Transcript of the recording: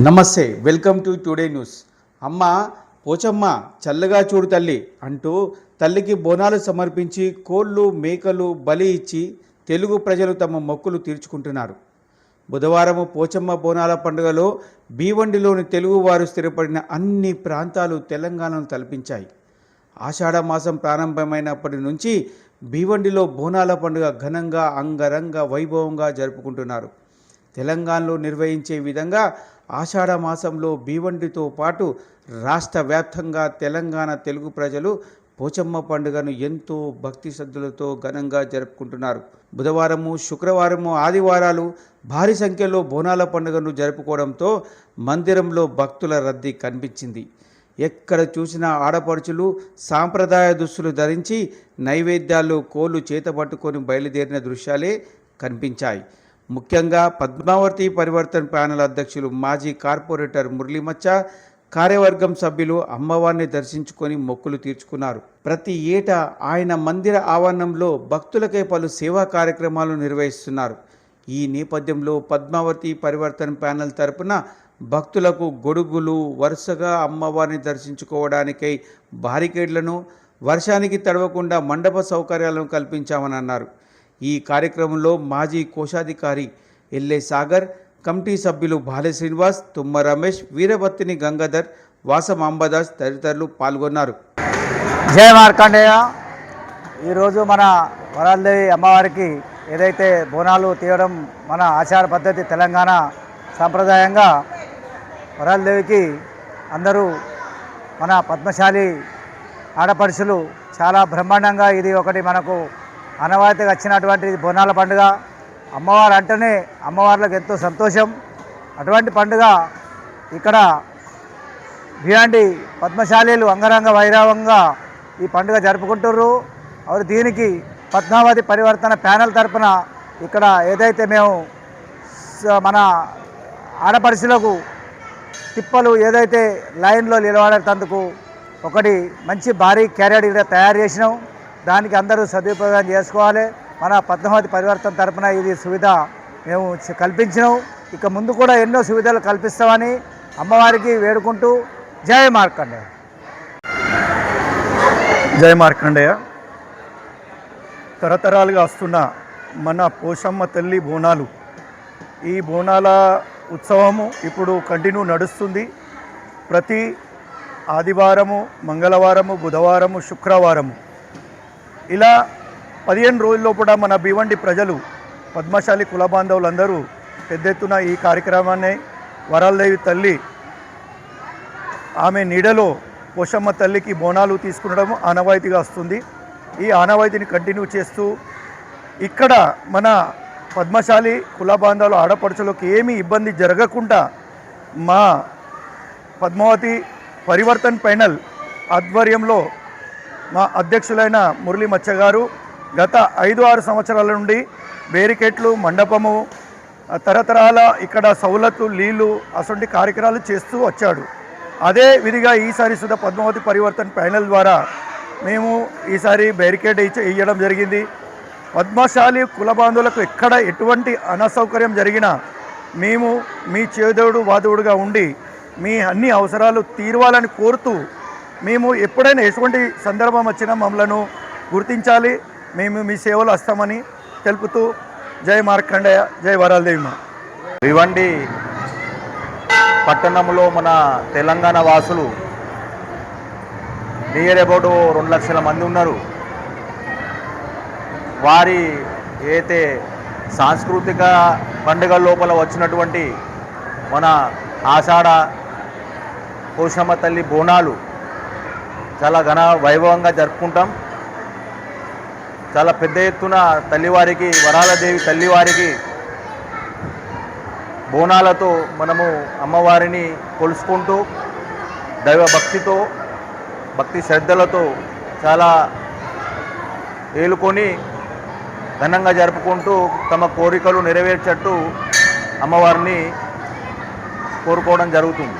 నమస్తే welcome to today news. అమ్మ పోచమ్మ చల్లగా చూడు తల్లి అంటూ తల్లికి బోనాలు సమర్పించి కోళ్ళు మేకలు బలి ఇచ్చి తెలుగు ప్రజలు తమ మొక్కులు తీర్చుకుంటున్నారు. బుధవారం పోచమ్మ బోనాల పండుగలో భీవండిలోని తెలుగువారు స్థిరపడిన అన్ని ప్రాంతాలు తెలంగాణను తలపించాయి. ఆషాఢ మాసం ప్రారంభమైనప్పటి నుంచి భీవండిలో బోనాల పండుగ ఘనంగా అంగరంగ వైభవంగా జరుపుకుంటున్నారు. తెలంగాణలో నిర్వహించే విధంగా ఆషాఢ మాసంలో భీవండితో పాటు రాష్ట్ర వ్యాప్తంగా తెలంగాణ తెలుగు ప్రజలు పోచమ్మ పండుగను ఎంతో భక్తి శ్రద్ధలతో ఘనంగా జరుపుకుంటున్నారు. బుధవారము శుక్రవారము ఆదివారాలు భారీ సంఖ్యలో బోనాల పండుగను జరుపుకోవడంతో మందిరంలో భక్తుల రద్దీ కనిపించింది. ఎక్కడ చూసినా ఆడపడుచులు సాంప్రదాయ దుస్తులు ధరించి నైవేద్యాలు కోళ్ళు చేతబట్టుకొని బయలుదేరిన దృశ్యాలే కనిపించాయి. ముఖ్యంగా పద్మావతి పరివర్తన్ ప్యానెల్ అధ్యక్షులు మాజీ కార్పొరేటర్ మురళీమచ్చ కార్యవర్గం సభ్యులు అమ్మవారిని దర్శించుకొని మొక్కులు తీర్చుకున్నారు. ప్రతి ఏటా ఆయన మందిర ఆవరణంలో భక్తులకే పలు సేవా కార్యక్రమాలు నిర్వహిస్తున్నారు. ఈ నేపథ్యంలో పద్మావతి పరివర్తన్ ప్యానెల్ తరపున భక్తులకు గొడుగులు వరుసగా అమ్మవారిని దర్శించుకోవడానికై బారికేడ్లను వర్షానికి తడవకుండా మండప సౌకర్యాలను కల్పించామని అన్నారు. ఈ కార్యక్రమంలో మాజీ కోశాధికారి ఎల్ఏ సాగర్ కమిటీ సభ్యులు బాలే శ్రీనివాస్ తుమ్మ రమేష్ వీరభత్తిని గంగాధర్ వాసం అంబదాస్ తదితరులు పాల్గొన్నారు. జయ మార్కండేయ. ఈరోజు మన వరాలదేవి అమ్మవారికి ఏదైతే బోనాలు తీయడం మన ఆచార పద్ధతి తెలంగాణ సాంప్రదాయంగా వరాలదేవికి అందరూ మన పద్మశాలి ఆడపడుచులు చాలా బ్రహ్మాండంగా ఇది ఒకటి మనకు అనవాయితీగా వచ్చినటువంటి బోనాల పండుగ అమ్మవారు అంటేనే అమ్మవార్లకు ఎంతో సంతోషం. అటువంటి పండుగ ఇక్కడ ఇలాంటి పద్మశాలీలు అంగరంగ వైరవంగా ఈ పండుగ జరుపుకుంటుర్రు. అవి దీనికి పద్మావతి పరివర్తన ప్యానెల్ తరపున ఇక్కడ ఏదైతే మేము స- మన ఆడపడుచులకు తిప్పలు ఏదైతే లైన్లో నిలబడేటందుకు ఒకటి మంచి భారీ క్యారియర్ ఇక్కడ తయారు చేసినాం. దానికి అందరూ సదుపయోగం చేసుకోవాలి. మన పద్మావతి పరివర్తన తరపున ఇది సువిధ మేము కల్పించినాం. ఇక ముందు కూడా ఎన్నో సువిధాలు కల్పిస్తామని అమ్మవారికి వేడుకుంటూ జయ మార్కండే జయ మార్కండేయ. తరతరాలుగా వస్తున్న మన పోషమ్మ తల్లి బోనాలు. ఈ బోనాల ఉత్సవము ఇప్పుడు కంటిన్యూ నడుస్తుంది. ప్రతి ఆదివారము మంగళవారము బుధవారము శుక్రవారము ఇలా పదిహేను రోజుల్లో కూడా మన భివండి ప్రజలు పద్మశాలి కుల బాంధవులందరూ పెద్ద ఎత్తున ఈ కార్యక్రమాన్ని వరాలదేవి తల్లి ఆమె నీడలో పోషమ్మ తల్లికి బోనాలు తీసుకునడం ఆనవాయితీగా వస్తుంది. ఈ ఆనవాయితీని కంటిన్యూ చేస్తూ ఇక్కడ మన పద్మశాలి కుల బాంధవులు ఆడపడుచులకు ఏమీ ఇబ్బంది జరగకుండా మా పద్మావతి పరివర్తన్ పైనల్ ఆధ్వర్యంలో మా అధ్యక్షులైన మురళీ మత్స్య గారు గత ఐదు ఆరు సంవత్సరాల నుండి బేరికెట్లు మండపము తరతరాల ఇక్కడ సౌలత్తు నీళ్ళు అటువంటి కార్యక్రమాలు చేస్తూ వచ్చాడు. అదే విధిగా ఈసారి సుధా పద్మావతి పరివర్తన్ ప్యానెల్ ద్వారా మేము ఈసారి బ్యారికేడ్ ఇచ్చ- ఇవ్వడం జరిగింది. పద్మశాలి కుల బాంధవులకు ఎక్కడ ఎటువంటి అనసౌకర్యం జరిగినా మేము మీ చేదోడు వాదోడుగా ఉండి మీ అన్ని అవసరాలు తీరవాలని కోరుతూ మేము ఎప్పుడైనా ఎటువంటి సందర్భం వచ్చినా మమ్మలను గుర్తించాలి. మేము మీ సేవలు వస్తామని తెలుపుతూ జై మార్కండయ్య జై వరాలదేవి మా భివండి పట్టణంలో మన తెలంగాణ వాసులు నియర్ అబౌట్ రెండు లక్షల మంది ఉన్నారు. వారి ఏతే సాంస్కృతిక పండుగ లోపల వచ్చినటువంటి మన ఆషాఢ పోషమ్మ తల్లి బోనాలు చాలా ఘన వైభవంగా జరుపుకుంటాం. చాలా పెద్ద ఎత్తున తల్లివారికి వరాలదేవి తల్లివారికి బోనాలతో మనము అమ్మవారిని కొలుసుకుంటూ దైవ భక్తితో భక్తి శ్రద్ధలతో చాలా ఏలుకొని ఘనంగా జరుపుకుంటూ తమ కోరికలు నెరవేర్చట్టు అమ్మవారిని కోరుకోవడం జరుగుతుంది.